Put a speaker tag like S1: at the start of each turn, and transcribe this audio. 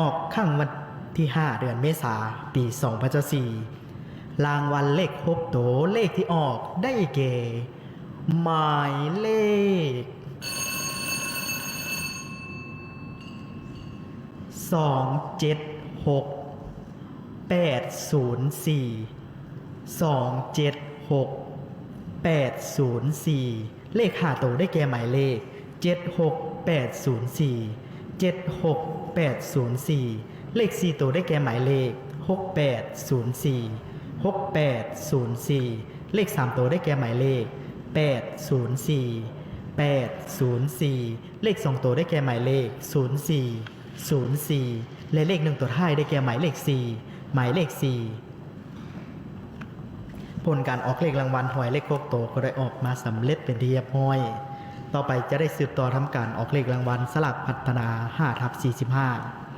S1: ออกข้างวันที่ 5 เดือนเมษาปี2024รางวัลเลขหกโตวเลขที่ออกได้เกหมายเลขสองเจ็ดหกแปดศูนย์สี่สองเจ็ดหกแปดศูนย์สี่เลขหาโตวได้แก่หมายเลขเจ็ด หกแปดศูนย์สี่เลขสี่ตัวได้แก่หมายเลขหกแปดศูนย์สี่หกแปดศูนย์สี่เลขสามตัวได้แก่หมายเลขแปดศูนย์สี่แปดศูนย์สี่เลขสองตัวได้แก่หมายเลขศูนย์สี่04 และเลขหนึ่งตัวท้ายได้แก่หมายเลข 4 หมายเลข 4 ผลการออกเลขรางวัลหวยเลขโคกโตก็ได้ออกมาสำเร็จเป็นที่เรียบร้อย ต่อไปจะได้สืบต่อทำการออกเลขรางวัลสลักพัฒนา5ทับ45